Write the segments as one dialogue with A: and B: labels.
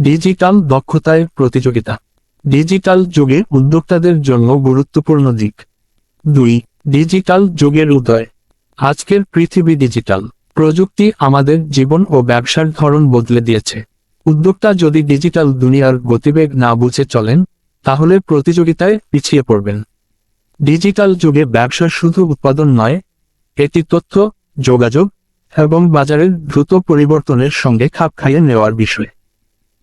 A: Digital দক্ষতায় প্রতিযোগিতা। Digital যুগে উদ্যোক্তাদের জন্য গুরুত্বপূর্ণ দিক। দুই, ডিজিটাল যুগের উদয়। আজকের পৃথিবী ডিজিটাল। প্রযুক্তি আমাদের জীবন ও ব্যবসার ধরন বদলে দিয়েছে। উদ্যোক্তা যদি ডিজিটাল দুনিয়ার গতিবেগ না বুঝে চলেন, তাহলে প্রতিযোগিতায় পিছিয়ে পড়বেন। ডিজিটাল যুগে ব্যবসা শুধু উৎপাদন নয়, এটি তথ্য, যোগাযোগ এবং বাজারের দ্রুত পরিবর্তনের সঙ্গে খাপ খাইয়ে নেওয়ার বিষয়।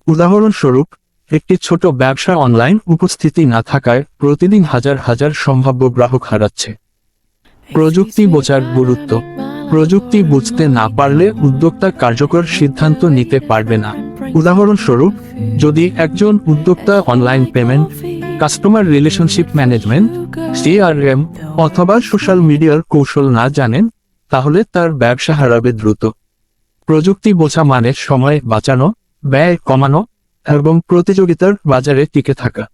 A: উদাহরণস্বরূপ একটি ছোট ব্যবসা অনলাইন উপস্থিতি না থাকায় প্রতিদিন হাজার হাজার সম্ভাব্য গ্রাহক হারাচ্ছে। প্রযুক্তি বোঝার গুরুত্ব। প্রযুক্তি বুঝতে না পারলে উদ্যোক্তা কার্যকর সিদ্ধান্ত নিতে পারবে না। উদাহরণস্বরূপ যদি একজন উদ্যোক্তা online payment customer relationship management CRM অথবা সোশ্যাল মিডিয়ার কৌশল না জানেন তাহলে তার ব্যবসা হারাবে দ্রুত। প্রযুক্তি বোঝা মানে সময় বাঁচানো ব্যয় কমানো এবং প্রতিযোগিতার বাজারে টিকে থাকা।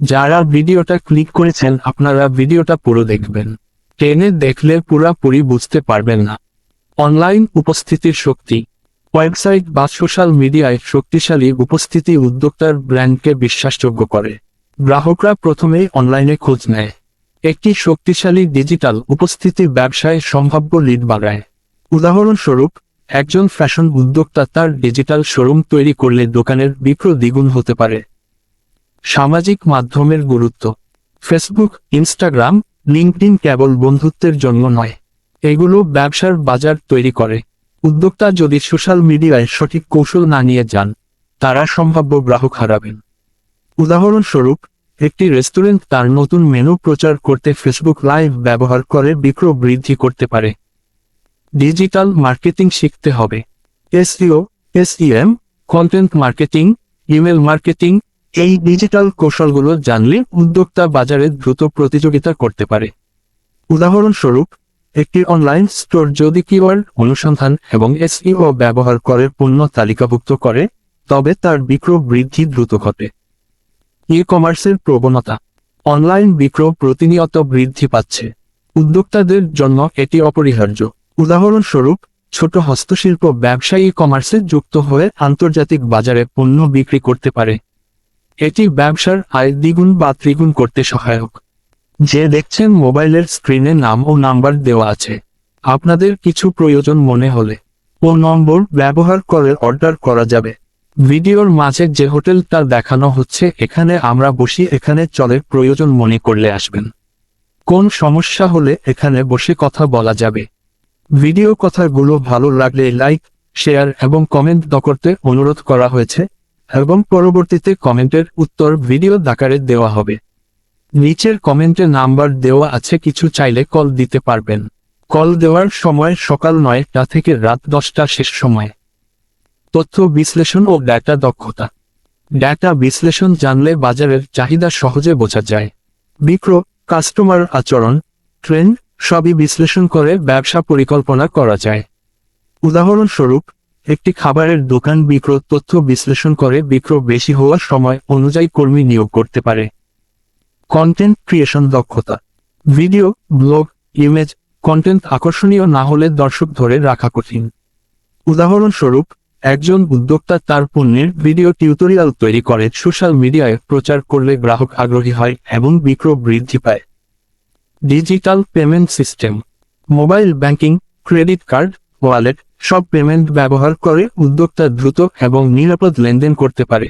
A: যারা ভিডিওটা ক্লিক করেছেন, আপনারা ভিডিওটা পুরো দেখবেন। ট্রেনে দেখলে পুরাপুরি বুঝতে পারবেন না। অনলাইন উপস্থিতির শক্তি। ওয়েবসাইট বা সোশ্যাল মিডিয়ায় শক্তিশালী উপস্থিতি উদ্যোক্তার ব্র্যান্ডকে বিশ্বাসযোগ্য করে। গ্রাহকরা প্রথমেই অনলাইনে খোঁজ নেয়। একটি শক্তিশালী ডিজিটাল উপস্থিতি ব্যবসায় সম্ভাব্য লিড বাড়ায়। উদাহরণস্বরূপ একজন ফ্যাশন উদ্যোক্তা তার ডিজিটাল শোরুম তৈরি করলে দোকানের বিক্রয় দ্বিগুণ হতে পারে। সামাজিক মাধ্যমের গুরুত্ব। ফেসবুক, ইনস্টাগ্রাম লিঙ্কডিন কেবল বন্ধুত্বের জন্য নয়। এগুলো ব্যবসার বাজার তৈরি করে। উদ্যোক্তা যদি সোশ্যাল মিডিয়ায় সঠিক কৌশল না নিয়ে যান, তারা সম্ভাব্য গ্রাহক হারাবেন। উদাহরণস্বরূপ, একটি রেস্টুরেন্ট তার নতুন মেনু প্রচার করতে ফেসবুক লাইভ ব্যবহার করে বিক্রয় বৃদ্ধি করতে পারে। ডিজিটাল মার্কেটিং শিখতে হবে। SEO, SEM content marketing email marketing এই ডিজিটাল কৌশলগুলো জানলে উদ্যোক্তা বাজারে দ্রুত প্রতিযোগিতা করতে পারে। উদাহরণস্বরূপ, একটি অনলাইন স্টোর যদি কিওয়ার্ড অনুসন্ধান এবং এসইও ব্যবহার করে পণ্য তালিকাভুক্ত করে, তবে তার বিক্রয় বৃদ্ধি দ্রুত ঘটে। ই কমার্সের প্রবণতা। অনলাইন বিক্রয় প্রতিনিয়ত বৃদ্ধি পাচ্ছে। উদ্যোক্তাদের জন্য এটি অপরিহার্য। উদাহরণস্বরূপ, ছোট হস্তশিল্প ব্যবসায়ী কমার্সে যুক্ত হয়ে আন্তর্জাতিক বাজারে পণ্য বিক্রি করতে পারে। এটি ব্যবসার আয় দ্বিগুণ বা ত্রিগুণ করতে সহায়ক। যে দেখছেন মোবাইলের স্ক্রিনে নাম ও নাম্বার দেওয়া আছে। আপনাদের কিছু প্রয়োজন মনে হলে ও নম্বর ব্যবহার করে অর্ডার করা যাবে। ভিডিওর মাঝে যে হোটেলটা দেখানো হচ্ছে, এখানে আমরা বসি, এখানে চলে প্রয়োজন মনে করলে আসবেন। কোন সমস্যা হলে এখানে বসে কথা বলা যাবে। ভিডিও কথাগুলো ভালো লাগলে লাইক, শেয়ার এবং কমেন্ট দ করতে অনুরোধ করা হয়েছে, এবং পরবর্তীতে কমেন্টের উত্তর ভিডিও দাকারে দেওয়া হবে। নিচের কমেন্টে নাম্বার দেওয়া আছে, কিছু চাইলে কল দিতে পারবেন। কল দেওয়ার সময় সকাল নয়টা থেকে রাত দশটা শেষ সময়। তথ্য বিশ্লেষণ ও ডেটা দক্ষতা। ডেটা বিশ্লেষণ জানলে বাজারের চাহিদা সহজে বোঝা যায়। বিক্রয়, কাস্টমার আচরণ, ট্রেন্ড সবই বিশ্লেষণ করে ব্যবসা পরিকল্পনা করা যায়। উদাহরণস্বরূপ, একটি খাবারের দোকান বিক্রয় তথ্য বিশ্লেষণ করে বিক্রয় বেশি হওয়ার সময় অনুযায়ী কর্মী নিয়োগ করতে পারে। কন্টেন্ট ক্রিয়েশন দক্ষতা। ভিডিও, ব্লগ, ইমেজ, কন্টেন্ট আকর্ষণীয় না হলে দর্শক ধরে রাখা কঠিন। উদাহরণস্বরূপ, একজন উদ্যোক্তা তার পণ্যের ভিডিও টিউটোরিয়াল তৈরি করে, সোশ্যাল মিডিয়ায় প্রচার করলে গ্রাহক আগ্রহী হয় এবং বিক্রয় বৃদ্ধি পায়। Digital payment system, mobile banking, credit card, wallet, সব পেমেন্ট ব্যবহার করে উদ্যোক্তা দ্রুত এবং নিরাপদ লেনদেন করতে পারে।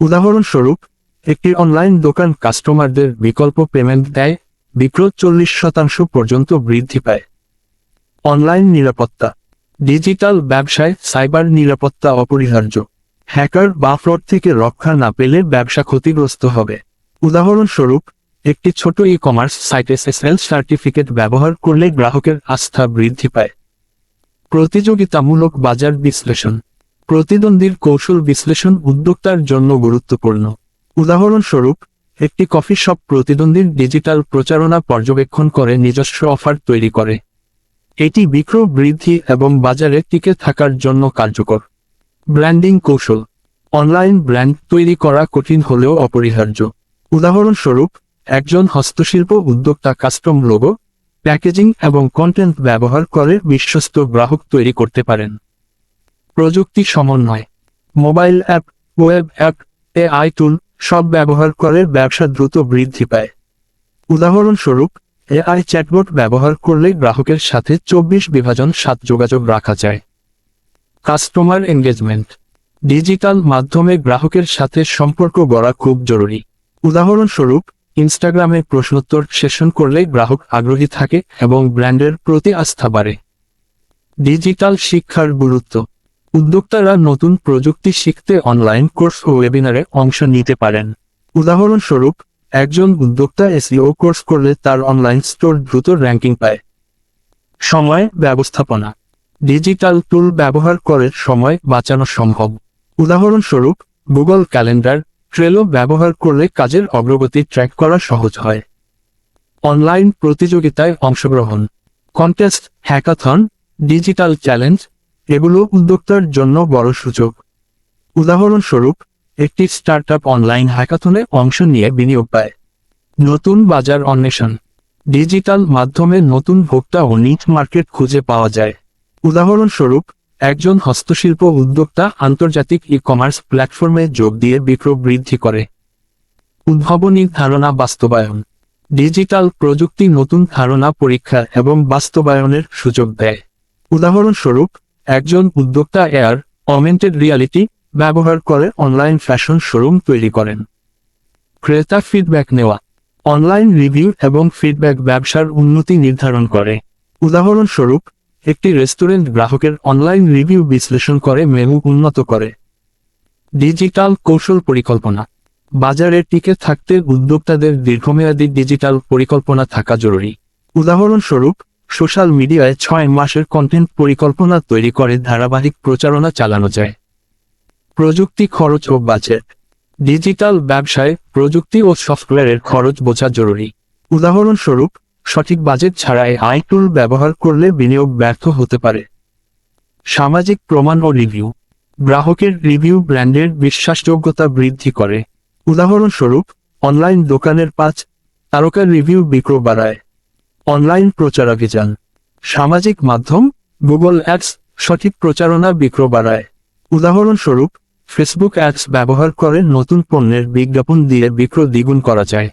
A: উদাহরণস্বরূপ, একটি অনলাইন দোকান কাস্টমারদের বিকল্প পেমেন্ট দেয় বিক্রয় চল্লিশ শতাংশ পর্যন্ত বৃদ্ধি পায়। অনলাইন নিরাপত্তা, ডিজিটাল ব্যবসায় সাইবার নিরাপত্তা অপরিহার্য। হ্যাকার বা ফ্রড থেকে রক্ষা না পেলে ব্যবসা ক্ষতিগ্রস্ত হবে। উদাহরণস্বরূপ একটি ছোট ই কমার্স সাইটে এসএসএল সার্টিফিকেট ব্যবহার করলে গ্রাহকের আস্থা বৃদ্ধি পায়। প্রতিযোগিতামূলক বাজার বিশ্লেষণ। প্রতিদ্বন্দ্বীর কৌশল বিশ্লেষণ উদ্যোক্তার জন্য গুরুত্বপূর্ণ। উদাহরণস্বরূপ, একটি কফি শপ প্রতিদ্বন্দ্বীর ডিজিটাল প্রচারণা পর্যবেক্ষণ করে নিজস্ব অফার তৈরি করে। এটি বিক্রয়, বৃদ্ধি এবং বাজারে টিকে থাকার জন্য কার্যকর। ব্র্যান্ডিং কৌশল। অনলাইন ব্র্যান্ড তৈরি করা কঠিন হলেও অপরিহার্য। উদাহরণস্বরূপ একজন হস্তশিল্প উদ্যোক্তা কাস্টম লোগো, প্যাকেজিং এবং কন্টেন্ট ব্যবহার করে বিশ্বস্ত গ্রাহক তৈরি করতে পারেন। প্রযুক্তি সমন্বয়, mobile app, web app, AI tool সব ব্যবহার করে ব্যবসা দ্রুত বৃদ্ধি পায়। উদাহরণস্বরূপ, এআই চ্যাটবট ব্যবহার করলে গ্রাহকের সাথে চব্বিশ বিভাজন সাত যোগাযোগ রাখা যায়। কাস্টমার এঙ্গেজমেন্ট ডিজিটাল মাধ্যমে গ্রাহকের সাথে সম্পর্ক গড়া খুব জরুরি। উদাহরণস্বরূপ ইনস্টাগ্রামে প্রশ্নোত্তর সেশন করলে গ্রাহক আগ্রহী থাকে এবং ব্র্যান্ডের প্রতি আস্থা বাড়ে। ডিজিটাল শিক্ষার গুরুত্ব। উদ্যোক্তারা নতুন প্রযুক্তি শিখতে অনলাইন কোর্স ও ওয়েবিনারে অংশ নিতে পারেন। উদাহরণস্বরূপ, একজন উদ্যোক্তা এসইও কোর্স করলে তার অনলাইন স্টোর দ্রুত র্যাঙ্কিং পায়। সময় ব্যবস্থাপনা। ডিজিটাল টুল ব্যবহার করে সময় বাঁচানো সম্ভব। উদাহরণস্বরূপ, গুগল ক্যালেন্ডার ট্রেলো ব্যবহার করলে কাজের অগ্রগতি ট্র্যাক করা সহজ হয়। অনলাইন প্রতিযোগিতায় অংশগ্রহণ কন্টেস্ট হ্যাকাথন ডিজিটাল চ্যালেঞ্জ এগুলো উদ্যোক্তার জন্য বড় সুযোগ। উদাহরণস্বরূপ, একটি স্টার্টআপ অনলাইন হ্যাকাথনে অংশ নিয়ে বিনিয়োগ পায়। নতুন বাজার অন্বেষণ ডিজিটাল মাধ্যমে নতুন ভোক্তা ও নিট মার্কেট খুঁজে পাওয়া যায়। উদাহরণস্বরূপ একজন হস্তশিল্প উদ্যোক্তা আন্তর্জাতিক ই কমার্স প্ল্যাটফর্মে যোগ দিয়ে বিক্রয় বৃদ্ধি করে। উদ্ভাবনী ধারণা বাস্তবায়ন। ডিজিটাল প্রযুক্তি নতুন ধারণা পরীক্ষা এবং বাস্তবায়নের সুযোগ দেয়। উদাহরণস্বরূপ, একজন উদ্যোক্তা এয়ার অমেন্টেড রিয়ালিটি ব্যবহার করে অনলাইন ফ্যাশন শোরুম তৈরি করেন। ক্রেতা ফিডব্যাক নেওয়া। অনলাইন রিভিউ এবং ফিডব্যাক ব্যবসার উন্নতি নির্ধারণ করে। উদাহরণস্বরূপ একটি রেস্টুরেন্ট গ্রাহকের অনলাইন রিভিউ বিশ্লেষণ করে মেনু উন্নত করে। ডিজিটাল কৌশল পরিকল্পনা। বাজারে টিকে থাকতে উদ্যোক্তাদের দীর্ঘমেয়াদী ডিজিটাল পরিকল্পনা থাকা জরুরি। উদাহরণস্বরূপ, সোশ্যাল মিডিয়ায় ছয় মাসের কন্টেন্ট পরিকল্পনা তৈরি করে ধারাবাহিক প্রচারণা চালানো যায়। প্রযুক্তি খরচ ও বাজেট। ডিজিটাল ব্যবসায় প্রযুক্তি ও সফটওয়্যারের খরচ বোঝা জরুরি। উদাহরণস্বরূপ সঠিক বাজেট ছাড়াই আই টুল ব্যবহার করলে বিনিয়োগ ব্যর্থ হতে পারে। সামাজিক প্রমাণ ও রিভিউ। গ্রাহকের রিভিউ ব্র্যান্ডের বিশ্বাসযোগ্যতা বৃদ্ধি করে। উদাহরণস্বরূপ, অনলাইন দোকানের পাঁচ তারকার রিভিউ বিক্রয় বাড়ায়। অনলাইন প্রচারাভিযান। সামাজিক মাধ্যম, গুগল অ্যাডস, সঠিক প্রচারণা বিক্রয় বাড়ায়। উদাহরণস্বরূপ, ফেসবুক অ্যাডস ব্যবহার করে নতুন পণ্যের বিজ্ঞাপন দিয়ে বিক্রয় দ্বিগুণ করা যায়।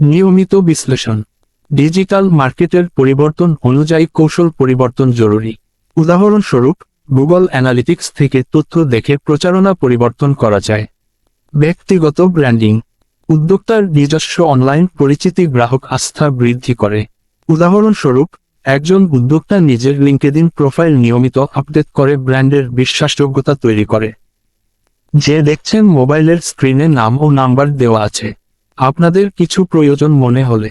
A: নিয়মিত বিশ্লেষণ। ডিজিটাল মার্কেটের পরিবর্তন অনুযায়ী কৌশল পরিবর্তন জরুরি। উদাহরণস্বরূপ, গুগল অ্যানালিটিক্স থেকে তথ্য দেখে প্রচারণা পরিবর্তন করা যায়। ব্যক্তিগত ব্র্যান্ডিং। উদ্যোক্তার নিজস্ব অনলাইন পরিচিতি গ্রাহক আস্থা বৃদ্ধি করে। উদাহরণস্বরূপ, একজন উদ্যোক্তা নিজের লিঙ্কেদিন প্রোফাইল নিয়মিত আপডেট করে ব্র্যান্ডের বিশ্বাসযোগ্যতা তৈরি করে। যে দেখছেন মোবাইলের স্ক্রিনে নাম ও নাম্বার দেওয়া আছে। আপনাদের কিছু প্রয়োজন মনে হলে।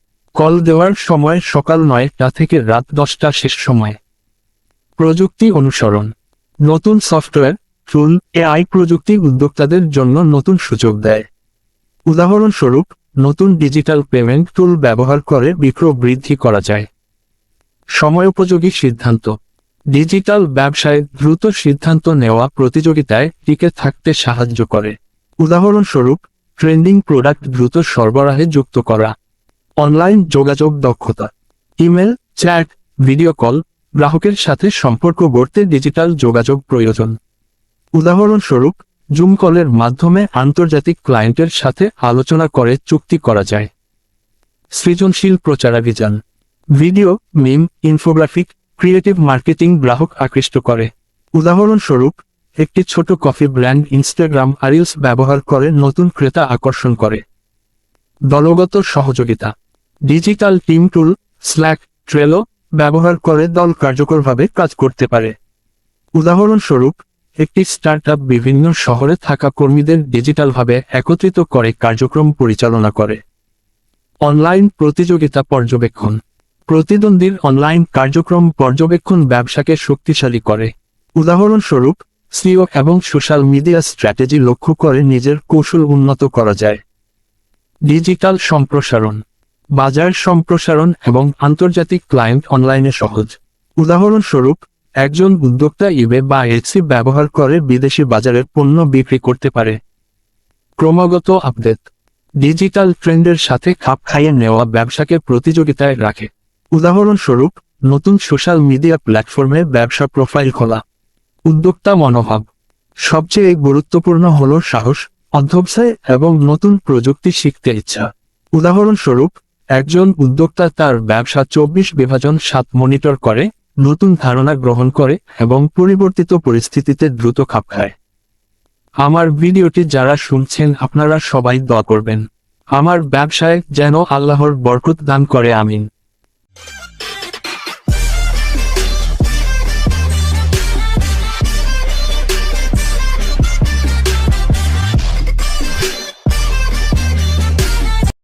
A: কল দেওয়ার সময় সকাল নয়টা থেকে রাত দশটা শেষ সময়। প্রযুক্তি অনুসরণ। নতুন সফটওয়্যার, টুল, এআই প্রযুক্তি উদ্যোক্তাদের জন্য নতুন সুযোগ দেয়। উদাহরণস্বরূপ, নতুন ডিজিটাল পেমেন্ট টুল ব্যবহার করে বিক্রয় বৃদ্ধি করা যায়। সময়োপযোগী সিদ্ধান্ত। ডিজিটাল ব্যবসায় দ্রুত সিদ্ধান্ত নেওয়া প্রতিযোগিতায় টিকে থাকতে সাহায্য করে। উদাহরণস্বরূপ, ট্রেন্ডিং প্রোডাক্ট দ্রুত সরবরাহে যুক্ত করা। অনলাইন যোগাযোগ দক্ষতা ইমেল চ্যাট ভিডিও কল গ্রাহকের সাথে সম্পর্ক গড়তে ডিজিটাল যোগাযোগ প্রয়োজন। উদাহরণস্বরূপ জুম কলের মাধ্যমে আন্তর্জাতিক ক্লায়েন্টের সাথে আলোচনা করে চুক্তি করা যায়। সৃজনশীল প্রচারাভিযান video meme infographic creative marketing গ্রাহক আকৃষ্ট করে। উদাহরণস্বরূপ, একটি ছোট কফি ব্র্যান্ড ইনস্টাগ্রাম আরিলস ব্যবহার করে নতুন ক্রেতা আকর্ষণ করে। দলগত সহযোগিতা। Digital team tool Slack Trello ব্যবহার করে দল কার্যকরভাবে কাজ করতে পারে। উদাহরণস্বরূপ, একটি স্টার্টআপ বিভিন্ন শহরে থাকা কর্মীদের ডিজিটালভাবে একত্রিত করে কার্যক্রম পরিচালনা করে। অনলাইন প্রতিযোগিতা পর্যবেক্ষণ। প্রতিদ্বন্দ্বীর অনলাইন কার্যক্রম পর্যবেক্ষণ ব্যবসাকে শক্তিশালী করে। উদাহরণস্বরূপ সিও এবং সোশ্যাল মিডিয়া স্ট্র্যাটেজি লক্ষ্য করে নিজের কৌশল উন্নত করা যায়। ডিজিটাল সম্প্রসারণ, বাজার সম্প্রসারণ এবং আন্তর্জাতিক ক্লায়েন্ট অনলাইনে সহজ। উদাহরণস্বরূপ, একজন উদ্যোক্তা ইবে বা এসি ব্যবহার করে বিদেশি বাজারের পণ্য বিক্রি করতে পারে। ক্রমাগত আপডেট, ডিজিটাল ট্রেন্ডের সাথে খাপ খাইয়ে নেওয়া ব্যবসাকে প্রতিযোগিতায় রাখে। উদাহরণস্বরূপ, নতুন সোশ্যাল মিডিয়া প্ল্যাটফর্মে ব্যবসা প্রোফাইল খোলা। উদ্যোক্তা মনোভাব, সবচেয়ে গুরুত্বপূর্ণ হল সাহস। অধ্যবসায় এবং নতুন প্রযুক্তি শিখতে ইচ্ছা। উদাহরণস্বরূপ, একজন উদ্যোক্তা তার ব্যবসা চব্বিশ বিভাজন সাত মনিটর করে, নতুন ধারণা গ্রহণ করে এবং পরিবর্তিত পরিস্থিতিতে দ্রুত খাপ খায়। আমার ভিডিওটি যারা শুনছেন আপনারা সবাই দোয়া করবেন। আমার ব্যবসায় যেন আল্লাহর বরকত দান করে, আমিন।